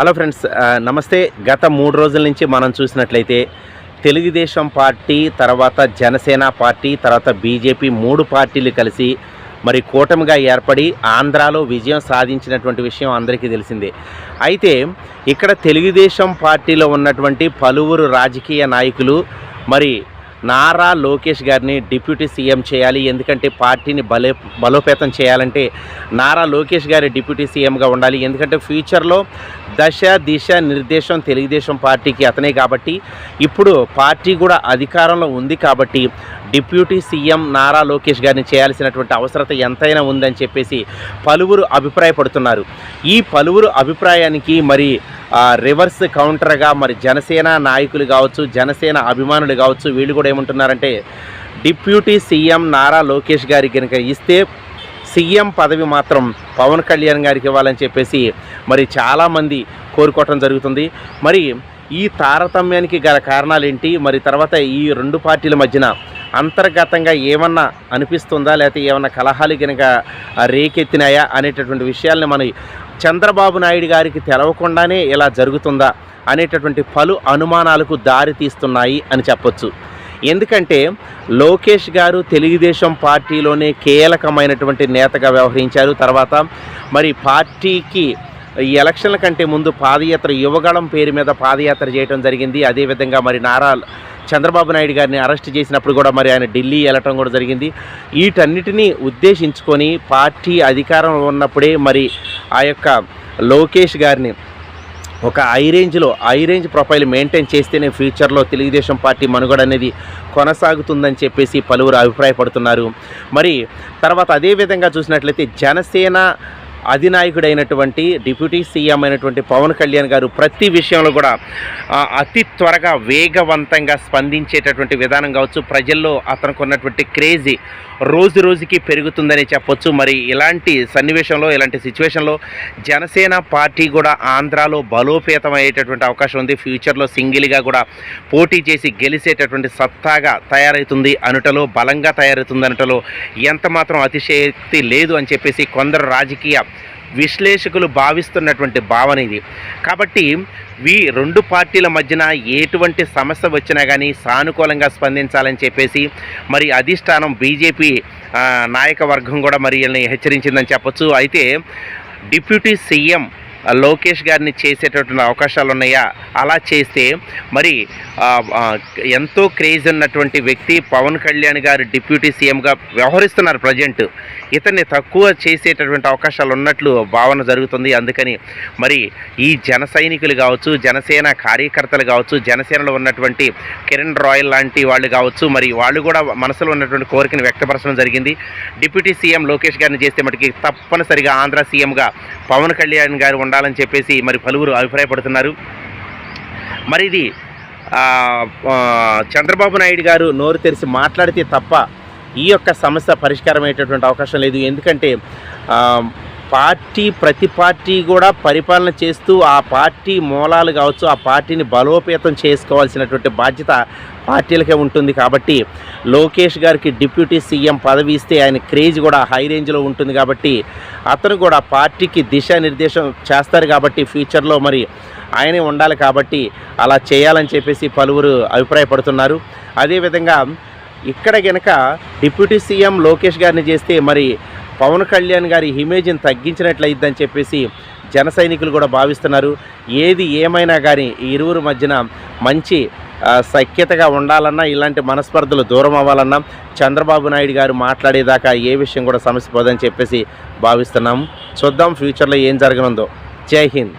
Hello friends నమస్తే. గత మూడు రోజుల నుంచి మనం చూసినట్లయితే తెలుగుదేశం పార్టీ తర్వాత జనసేన పార్టీ తర్వాత బీజేపీ మూడు పార్టీలు కలిసి మరి కూటమిగా ఏర్పడి ఆంధ్రాలో విజయం సాధించినటువంటి విషయం అందరికీ తెలిసిందే. అయితే ఇక్కడ తెలుగుదేశం పార్టీలో ఉన్నటువంటి పలువురు రాజకీయ నాయకులు మరి నారా లోకేష్ గారిని డిప్యూటీ సీఎం చేయాలి ఎందుకంటే పార్టీని బలే బలోపేతం చేయాలంటే నారా లోకేష్ గారి డిప్యూటీ సీఎంగా ఉండాలి ఎందుకంటే ఫ్యూచర్లో దశ దిశ నిర్దేశం తెలుగుదేశం పార్టీకి అతనే కాబట్టి ఇప్పుడు పార్టీ కూడా అధికారంలో ఉంది కాబట్టి డిప్యూటీ సీఎం నారా లోకేష్ గారిని చేయాల్సినటువంటి అవసరత ఎంతైనా ఉందని చెప్పేసి పలువురు అభిప్రాయపడుతున్నారు. ఈ పలువురు అభిప్రాయానికి మరి రివర్స్ కౌంటర్గా మరి జనసేన నాయకులు కావచ్చు జనసేన అభిమానులు కావచ్చు వీళ్ళు కూడా ఏమంటున్నారంటే డిప్యూటీ సీఎం నారా లోకేష్ గారికి కనుక ఇస్తే సీఎం పదవి మాత్రం పవన్ కళ్యాణ్ గారికి ఇవ్వాలని చెప్పేసి మరి చాలామంది కోరుకోవటం జరుగుతుంది. మరి ఈ తారతమ్యానికి గల కారణాలు ఏంటి మరి తర్వాత ఈ రెండు పార్టీల మధ్యన అంతర్గతంగా ఏమన్నా అనిపిస్తుందా? లేకపోతే ఏమన్నా కలహాలు కనుక రేకెత్తినాయా? అనేటటువంటి విషయాల్ని మన చంద్రబాబు నాయుడు గారికి తెలవకుండానే ఇలా జరుగుతుందా? అనేటటువంటి పలు అనుమానాలకు దారి తీస్తున్నాయి అని చెప్పొచ్చు. ఎందుకంటే లోకేష్ గారు తెలుగుదేశం పార్టీలోనే కీలకమైనటువంటి నేతగా వ్యవహరించారు. తర్వాత మరి పార్టీకి ఈ ఎలక్షన్ల కంటే ముందు పాదయాత్ర యువగళం పేరు మీద పాదయాత్ర చేయడం జరిగింది. అదేవిధంగా మరి నారా చంద్రబాబు నాయుడు గారిని అరెస్ట్ చేసినప్పుడు కూడా మరి ఆయన ఢిల్లీ వెళ్ళటం కూడా జరిగింది. వీటన్నిటినీ ఉద్దేశించుకొని పార్టీ అధికారంలో ఉన్నప్పుడే మరి ఆ యొక్క లోకేష్ గారిని ఒక ఐ రేంజ్లో ఐ రేంజ్ ప్రొఫైల్ మెయింటైన్ చేస్తేనే ఫ్యూచర్లో తెలుగుదేశం పార్టీ మనుగడ అనేది కొనసాగుతుందని చెప్పేసి పలువురు అభిప్రాయపడుతున్నారు. మరి తర్వాత అదే విధంగా చూసినట్లయితే జనసేన అధినాయకుడైనటువంటి డిప్యూటీ సీఎం అయినటువంటి పవన్ కళ్యాణ్ గారు ప్రతి విషయంలో కూడా అతి త్వరగా వేగవంతంగా స్పందించేటటువంటి విధానం కావచ్చు ప్రజల్లో అతనికి ఉన్నటువంటి క్రేజీ రోజు రోజుకి పెరుగుతుందని చెప్పొచ్చు. మరి ఇలాంటి సన్నివేశంలో ఇలాంటి సిచ్యువేషన్లో జనసేన పార్టీ కూడా ఆంధ్రాలో బలోపేతం అయ్యేటటువంటి అవకాశం ఉంది. ఫ్యూచర్లో సింగిల్గా కూడా పోటీ చేసి గెలిచేటటువంటి సత్తాగా తయారవుతుంది. అనుటలో బలంగా తయారవుతుంది. అనుటలో ఎంత మాత్రం అతిశయక్తి లేదు అని చెప్పేసి కొందరు రాజకీయ విశ్లేషకులు భావిస్తున్నటువంటి భావన ఇది. కాబట్టి వి రెండు పార్టీల మధ్యన ఎటువంటి సమస్య వచ్చినా కానీ సానుకూలంగా స్పందించాలని చెప్పేసి మరి అధిష్టానం బీజేపీ నాయకవర్గం కూడా మరి వీళ్ళని హెచ్చరించిందని చెప్పొచ్చు. అయితే డిప్యూటీ సీఎం లోకేష్ గారిని చేసేటటువంటి అవకాశాలు ఉన్నాయా అలా చేస్తే మరి ఎంతో క్రేజ్ ఉన్నటువంటి వ్యక్తి పవన్ కళ్యాణ్ గారు డిప్యూటీ సీఎంగా వ్యవహరిస్తున్నారు ప్రజెంట్. ఇతన్ని తక్కువ చేసేటటువంటి అవకాశాలు ఉన్నట్లు భావన జరుగుతుంది. అందుకని మరి ఈ జన సైనికులు కావచ్చు జనసేన కార్యకర్తలు కావచ్చు జనసేనలో ఉన్నటువంటి కిరణ్ రాయల్ లాంటి వాళ్ళు కావచ్చు మరి వాళ్ళు కూడా మనసులో ఉన్నటువంటి కోరికను వ్యక్తపరచడం జరిగింది. డిప్యూటీ సీఎం లోకేష్ గారిని చేస్తే మటుకి తప్పనిసరిగా ఆంధ్ర సీఎంగా పవన్ కళ్యాణ్ గారు ఉండాలని చెప్పేసి మరి పలువురు అభిప్రాయపడుతున్నారు. మరి ఇది చంద్రబాబు నాయుడు గారు నోరు తెరిచి మాట్లాడితే తప్ప ఈ యొక్క సమస్య పరిష్కారం అయ్యేటటువంటి అవకాశం లేదు. ఎందుకంటే పార్టీ ప్రతి పార్టీ కూడా పరిపాలన చేస్తూ ఆ పార్టీ మూలాలు కావచ్చు ఆ పార్టీని బలోపేతం చేసుకోవాల్సినటువంటి బాధ్యత పార్టీలకే ఉంటుంది కాబట్టి లోకేష్ గారికి డిప్యూటీ సీఎం పదవి ఇస్తే ఆయన క్రేజ్ కూడా హై రేంజ్లో ఉంటుంది కాబట్టి అతను కూడా పార్టీకి దిశానిర్దేశం చేస్తారు కాబట్టి ఫ్యూచర్లో మరి ఆయనే ఉండాలి కాబట్టి అలా చేయాలని చెప్పేసి పలువురు అభిప్రాయపడుతున్నారు. అదేవిధంగా ఇక్కడ గనక డిప్యూటీ సీఎం లోకేష్ గారిని చేస్తే మరి పవన్ కళ్యాణ్ గారి ఇమేజ్ని తగ్గించినట్లయిద్దని చెప్పేసి జన సైనికులు కూడా భావిస్తున్నారు. ఏది ఏమైనా కానీ ఈ ఇరువురు మధ్యన మంచి సఖ్యతగా ఉండాలన్నా ఇలాంటి మనస్పర్ధలు దూరం అవ్వాలన్నా చంద్రబాబు నాయుడు గారు మాట్లాడేదాకా ఏ విషయం కూడా సమస్య పోదని చెప్పేసి భావిస్తున్నాం. చూద్దాం ఫ్యూచర్లో ఏం జరగనుందో. జై హింద్.